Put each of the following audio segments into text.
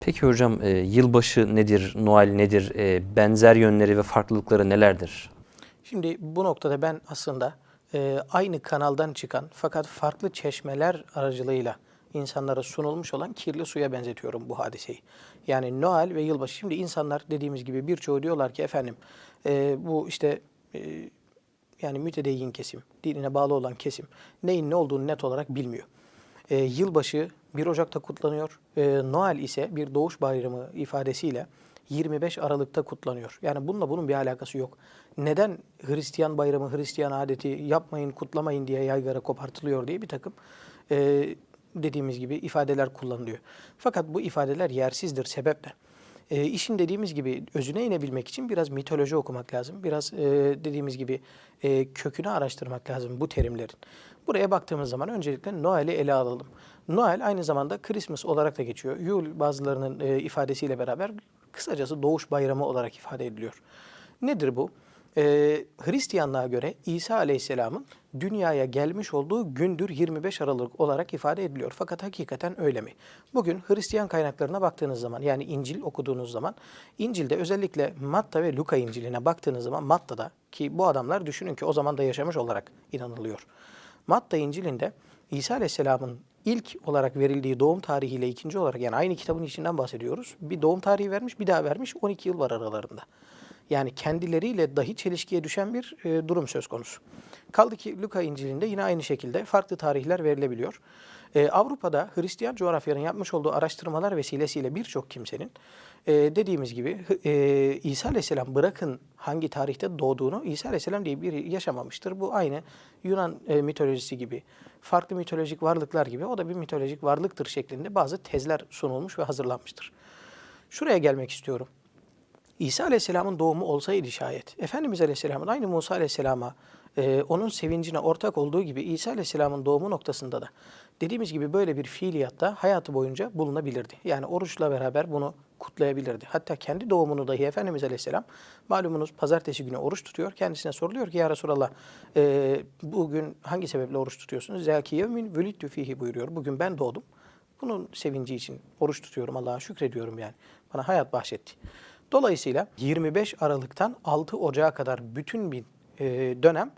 Peki hocam e, yılbaşı nedir, Noel nedir, e, benzer yönleri ve farklılıkları nelerdir? Şimdi bu noktada ben aslında e, aynı kanaldan çıkan fakat farklı çeşmeler aracılığıyla insanlara sunulmuş olan kirli suya benzetiyorum bu hadiseyi. Yani Noel ve yılbaşı. Şimdi insanlar dediğimiz gibi birçoğu diyorlar ki efendim e, bu işte e, yani mütedeyyin kesim, dinine bağlı olan kesim neyin ne olduğunu net olarak bilmiyor. E, yılbaşı 1 Ocak'ta kutlanıyor. E, Noel ise bir doğuş bayramı ifadesiyle 25 Aralık'ta kutlanıyor. Yani bununla bunun bir alakası yok. Neden Hristiyan bayramı, Hristiyan adeti yapmayın, kutlamayın diye yaygara kopartılıyor diye bir takım e, dediğimiz gibi ifadeler kullanılıyor. Fakat bu ifadeler yersizdir sebeple. E, işin dediğimiz gibi özüne inebilmek için biraz mitoloji okumak lazım. Biraz e, dediğimiz gibi e, kökünü araştırmak lazım bu terimlerin. Buraya baktığımız zaman öncelikle Noel'i ele alalım. Noel aynı zamanda Christmas olarak da geçiyor. Yule bazılarının e, ifadesiyle beraber kısacası doğuş bayramı olarak ifade ediliyor. Nedir bu? Ee, Hristiyanlığa göre İsa Aleyhisselam'ın dünyaya gelmiş olduğu gündür 25 Aralık olarak ifade ediliyor. Fakat hakikaten öyle mi? Bugün Hristiyan kaynaklarına baktığınız zaman yani İncil okuduğunuz zaman İncil'de özellikle Matta ve Luka İncil'ine baktığınız zaman Matta'da ki bu adamlar düşünün ki o zaman da yaşamış olarak inanılıyor. Matta İncil'inde İsa Aleyhisselam'ın ilk olarak verildiği doğum tarihiyle ikinci olarak yani aynı kitabın içinden bahsediyoruz. Bir doğum tarihi vermiş, bir daha vermiş. 12 yıl var aralarında. Yani kendileriyle dahi çelişkiye düşen bir e, durum söz konusu. Kaldı ki Luka İncil'inde yine aynı şekilde farklı tarihler verilebiliyor. E, Avrupa'da Hristiyan coğrafyanın yapmış olduğu araştırmalar vesilesiyle birçok kimsenin e, dediğimiz gibi e, İsa Aleyhisselam bırakın hangi tarihte doğduğunu İsa Aleyhisselam diye biri yaşamamıştır. Bu aynı Yunan e, mitolojisi gibi, farklı mitolojik varlıklar gibi o da bir mitolojik varlıktır şeklinde bazı tezler sunulmuş ve hazırlanmıştır. Şuraya gelmek istiyorum. İsa Aleyhisselam'ın doğumu olsaydı şayet, Efendimiz Aleyhisselam'ın aynı Musa Aleyhisselam'a e, onun sevincine ortak olduğu gibi İsa Aleyhisselam'ın doğumu noktasında da dediğimiz gibi böyle bir fiiliyatta hayatı boyunca bulunabilirdi. Yani oruçla beraber bunu kutlayabilirdi. Hatta kendi doğumunu dahi Efendimiz Aleyhisselam malumunuz pazartesi günü oruç tutuyor. Kendisine soruluyor ki ya Resulallah e, bugün hangi sebeple oruç tutuyorsunuz? Zâki yevmin vüliddü fihi buyuruyor. Bugün ben doğdum. Bunun sevinci için oruç tutuyorum. Allah'a şükrediyorum yani. Bana hayat bahşetti. Dolayısıyla 25 Aralık'tan 6 Ocağı kadar bütün bir e, dönem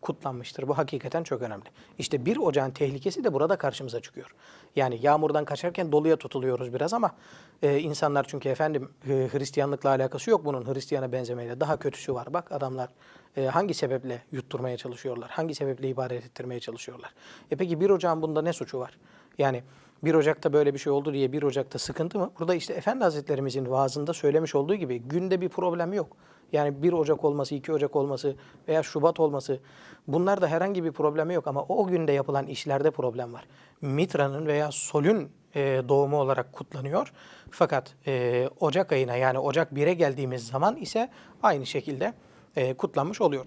kutlanmıştır. Bu hakikaten çok önemli. İşte 1 Ocağın tehlikesi de burada karşımıza çıkıyor. Yani yağmurdan kaçarken doluya tutuluyoruz biraz ama e, insanlar çünkü efendim e, Hristiyanlıkla alakası yok bunun Hristiyana benzemeyle. Daha kötüsü var. Bak adamlar e, hangi sebeple yutturmaya çalışıyorlar? Hangi sebeple ibadet ettirmeye çalışıyorlar? E peki 1 Ocağın bunda ne suçu var? Yani 1 Ocak'ta böyle bir şey oldu diye 1 Ocak'ta sıkıntı mı? Burada işte Efendi Hazretlerimizin vaazında söylemiş olduğu gibi günde bir problem yok. Yani 1 Ocak olması, 2 Ocak olması veya Şubat olması bunlarda herhangi bir problemi yok ama o günde yapılan işlerde problem var. Mitra'nın veya Sol'ün e, doğumu olarak kutlanıyor. Fakat e, Ocak ayına yani Ocak 1'e geldiğimiz zaman ise aynı şekilde e, kutlanmış oluyor.